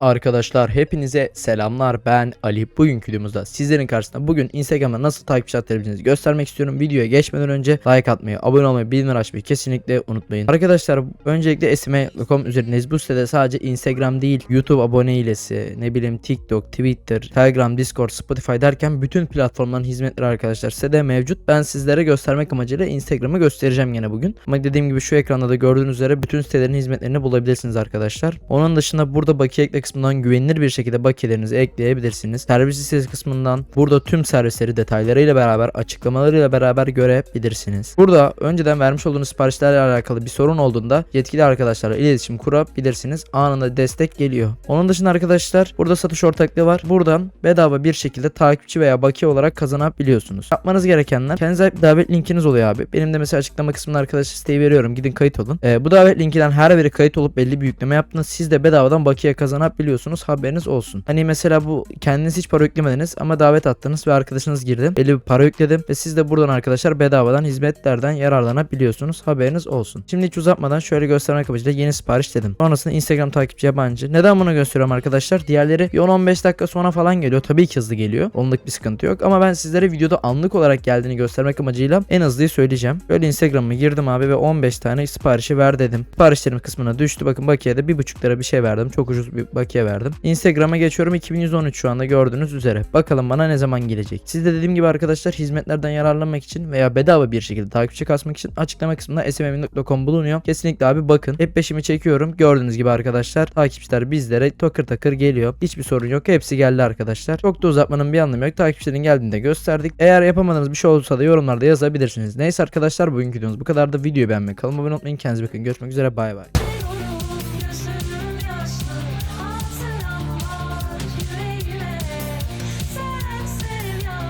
Arkadaşlar hepinize selamlar. Ben Ali. Bugünkü videomuzda sizlerin karşısında bugün Instagram'da nasıl takipçi atabileceğinizi göstermek istiyorum. Videoya geçmeden önce like atmayı abone olmayı bildirimleri açmayı kesinlikle unutmayın. Arkadaşlar öncelikle sma.com üzerindeyiz. Bu sitede sadece Instagram değil YouTube abone hilesi ne bileyim TikTok Twitter Telegram Discord Spotify derken bütün platformların hizmetleri arkadaşlar sitede mevcut. Ben sizlere göstermek amacıyla Instagram'ı göstereceğim yine bugün. Ama dediğim gibi şu ekranda da gördüğünüz üzere bütün sitelerin hizmetlerini bulabilirsiniz arkadaşlar. Onun dışında burada bakiye kısmından güvenilir bir şekilde bakiyelerinizi ekleyebilirsiniz. Servis listesi kısmından burada tüm servisleri detaylarıyla beraber açıklamalarıyla beraber görebilirsiniz. Burada önceden vermiş olduğunuz siparişlerle alakalı bir sorun olduğunda yetkili arkadaşlarla iletişim kurabilirsiniz. Anında destek geliyor. Onun dışında arkadaşlar burada satış ortaklığı var. Buradan bedava bir şekilde takipçi veya bakiye olarak kazanabiliyorsunuz. Yapmanız gerekenler kendinize bir davet linkiniz oluyor abi. Benim de mesela açıklama kısmında arkadaşlar siteyi veriyorum. Gidin kayıt olun. Ee, bu davet linkinden her biri kayıt olup belli bir yükleme yaptığınız siz de bedavadan bakiye kazanabiliyorsunuz. Haberiniz olsun. Hani mesela bu kendiniz hiç para yüklemediniz ama davet attınız ve arkadaşınız girdi. Belli bir para yükledim ve siz de buradan arkadaşlar bedavadan hizmetlerden yararlanabiliyorsunuz. Haberiniz olsun. Şimdi hiç uzatmadan şöyle göstermek amacıyla yeni sipariş dedim. Sonrasında Instagram takipçi yabancı. Neden bunu gösteriyorum arkadaşlar? Diğerleri bir 10-15 dakika sonra falan geliyor. Tabii ki hızlı geliyor. Onluk bir sıkıntı yok. Ama ben sizlere videoda anlık olarak geldiğini göstermek amacıyla en hızlıyı söyleyeceğim. Böyle Instagram'a girdim abi ve 15 tane siparişi ver dedim. Siparişlerim kısmına düştü. Bakın bakiyede 1,5 lira bir şey verdim. Çok ucuz bir bakiye verdim. Instagram'a geçiyorum 2113 şu anda gördüğünüz üzere. Bakalım bana ne zaman gelecek. Siz de dediğim gibi arkadaşlar hizmetlerden yararlanmak için veya bedava bir şekilde takipçi kasmak için açıklama kısmında smm.com bulunuyor. Kesinlikle abi bakın. Hep peşimi çekiyorum. Gördüğünüz gibi arkadaşlar takipçiler bizlere takır takır geliyor. Hiçbir sorun yok. Hepsi geldi arkadaşlar. Çok da uzatmanın bir anlamı yok. Takipçilerin geldiğinde gösterdik. Eğer yapamadığınız bir şey olursa da yorumlarda yazabilirsiniz. Neyse arkadaşlar bugünkü videomuz bu kadar da videoyu beğenmeyi, kanalıma abone olmayı, kendinize bakın. Görüşmek üzere bay bay.